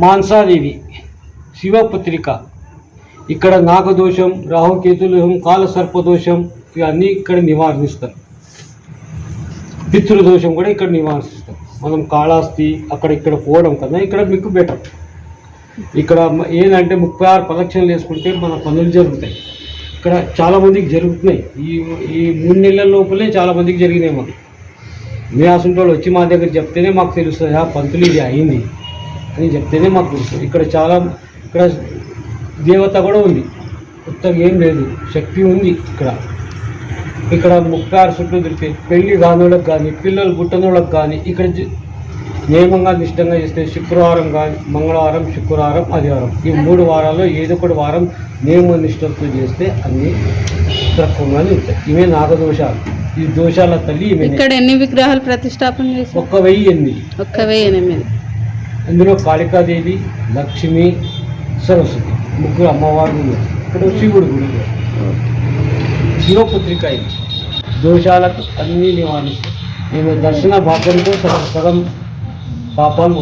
మాన్సాదేవి శివపుత్రిక. ఇక్కడ నాగదోషం రాహుకేతుదోషం కాలసర్పదోషం ఇవన్నీ ఇక్కడ నివారిస్తారు. పితృదోషం కూడా ఇక్కడ నివారిస్తారు. మనం కాళాస్తి అక్కడ ఇక్కడ పోవడం కన్నా ఇక్కడ మీకు బెటర్ ఇక్కడ ఏంటంటే ముప్పై ఆరు ప్రదక్షిణలు వేసుకుంటే మన పనులు జరుగుతాయి. ఇక్కడ చాలామందికి జరుగుతున్నాయి. ఈ ఈ మూడు నెలల లోపలే చాలా మందికి జరిగినాయి మాకు. మీ అసలు వచ్చి మా దగ్గర చెప్తేనే మాకు తెలుస్తుంది ఆ పంతులు ఇది అయింది. అని చెప్తేనే మాకు తెలుస్తుంది ఇక్కడ చాలా ఇక్కడ దేవత కూడా ఉంది. కొత్తగా ఏం లేదు. శక్తి ఉంది ఇక్కడ. ఇక్కడ ఆరు చుట్టూ దొరుకుతాయి పెళ్ళి కానోళ్ళకి కానీ పిల్లలు పుట్టనోళ్ళకి కానీ ఇక్కడ నియమంగా నిష్టంగా చేస్తే శుక్రవారం కానీ మంగళవారం శుక్రవారం ఆదివారం. ఈ మూడు వారాల్లో ఏదో ఒకటి వారం నియమ నిష్టంతో చేస్తే అన్ని తక్కువగానే ఉంటాయి. ఇవే నాగదోషాలు. ఈ దోషాల తల్లి ఇక్కడ ఎన్ని విగ్రహాలు ప్రతిష్టాపన చేశారు? ఒక్క వెయ్యి ఎనిమిది. ఒక్క వెయ్యి ఎనిమిది. అందులో కాళికాదేవి లక్ష్మి సరస్వతి ముగ్గురు అమ్మవారు ఉన్నారు ఇక్కడ శివుడు కూడా ఉన్నారు. శివపుత్రిక ఇది దోషాలకు అన్ని నివారిస్తాయి నేను దర్శన భాగ్యంతో సగం సగం పాపాలు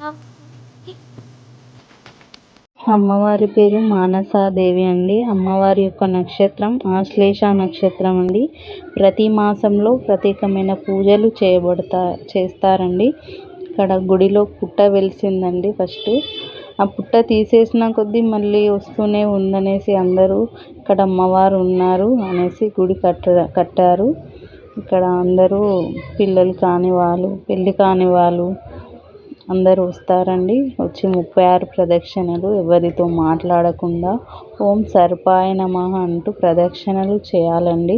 Help. అమ్మవారి పేరు మానసాదేవి అండి. అమ్మవారి యొక్క నక్షత్రం ఆశ్లేష నక్షత్రం అండి. ప్రతి మాసంలో ప్రత్యేకమైన పూజలు చేయబడతా చేస్తారండి. ఇక్కడ గుడిలో పుట్ట వెలిసిందండి ఫస్ట్. ఆ పుట్ట తీసేసిన కొద్దీ మళ్ళీ వస్తూనే ఉందనేసి అందరూ ఇక్కడ అమ్మవారు ఉన్నారు అనేసి గుడి కట్ట కట్టారు. ఇక్కడ అందరూ పిల్లలు కాని వాళ్ళు పెళ్ళి కాని వాళ్ళు అందరూ వస్తారండి. వచ్చి ముప్పై ఆరు ప్రదక్షిణలు ఎవరితో మాట్లాడకుండా ఓం సర్పాయ నమః అంటూ ప్రదక్షిణలు చేయాలండి.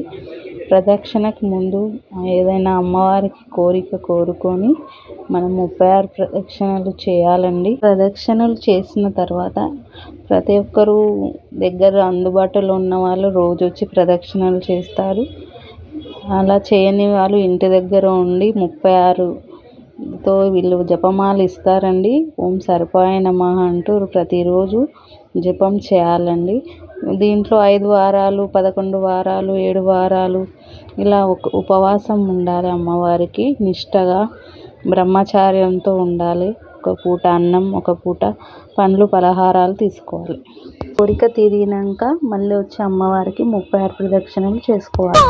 ప్రదక్షిణకు ముందు ఏదైనా అమ్మవారికి కోరిక కోరుకొని మనం ముప్పై ఆరు ప్రదక్షిణలు చేయాలండి. ప్రదక్షిణలు చేసిన తర్వాత ప్రతి ఒక్కరూ దగ్గర అందుబాటులో ఉన్న వాళ్ళు రోజు వచ్చి ప్రదక్షిణలు చేస్తారు. అలా చేయని వాళ్ళు ఇంటి దగ్గర ఉండి ముప్పై ఆరు తో వీళ్ళు జపమాలు ఇస్తారండి. ఓం సరిపాయ నమః అంటూ ప్రతిరోజు జపం చేయాలండి. దీంట్లో ఐదు వారాలు పదకొండు వారాలు ఏడు వారాలు ఇలా ఒక ఉపవాసం ఉండాలి అమ్మవారికి. నిష్టగా బ్రహ్మచార్యంతో ఉండాలి. ఒక పూట అన్నం ఒక పూట పండ్లు పలహారాలు తీసుకోవాలి. కోరిక తీరినాక మళ్ళీ వచ్చి అమ్మవారికి ముప్పై ఆరు ప్రదక్షిణలు చేసుకోవాలి.